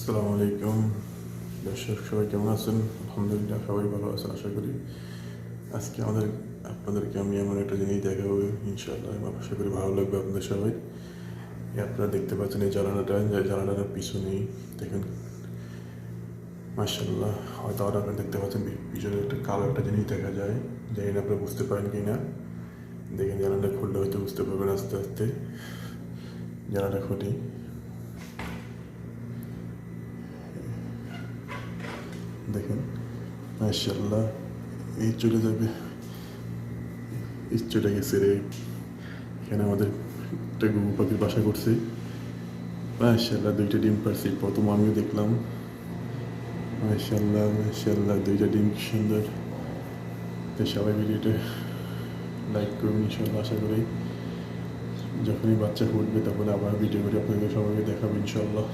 আসসালামু আলাইকুম। দর্শক সবাই কেমন আছেন? আলহামদুলিল্লাহ, সবাই ভালো আছেন আশা করি। আজকে আমাদের, আপনাদেরকে আমি এমন একটা জিনিস দেখাবো, ইনশাআল্লাহ আশা করি ভালো লাগবে আপনাদের সবাই। আপনারা দেখতে পাচ্ছেন এই জানালাটা জানালাটার পিছনেই দেখেন মার্শাল্লাহ হয়তো আর আপনারা দেখতে পাচ্ছেন পিছনে একটা কালো একটা জিনিস দেখা যায়। জানি না আপনারা বুঝতে পারেন কি না। দেখেন জানালাটা খুললে হয়তো বুঝতে পারবেন আস্তে আস্তে। জানালাটা খুলি। দেখেন মার্শাল্লাহ এই চলে যাবে। এই চলে গেছে রে। এখানে আমাদের একটা গুগু পাখির বাসা করছে। মার্শাল্লাহ দুইটা ডিম পারছি। প্রথম আমিও দেখলাম। মার্শাল্লাহ মার্শাল্লাহ দুইটা ডিম সুন্দর। সবাই ভিডিওটা লাইক করুন ইনশাল্লাহ আশা করি যখনই বাচ্চা ফুটবে তখন আবার ভিডিও করে আপনাদের সবাইকে দেখাবো ইনশাল্লাহ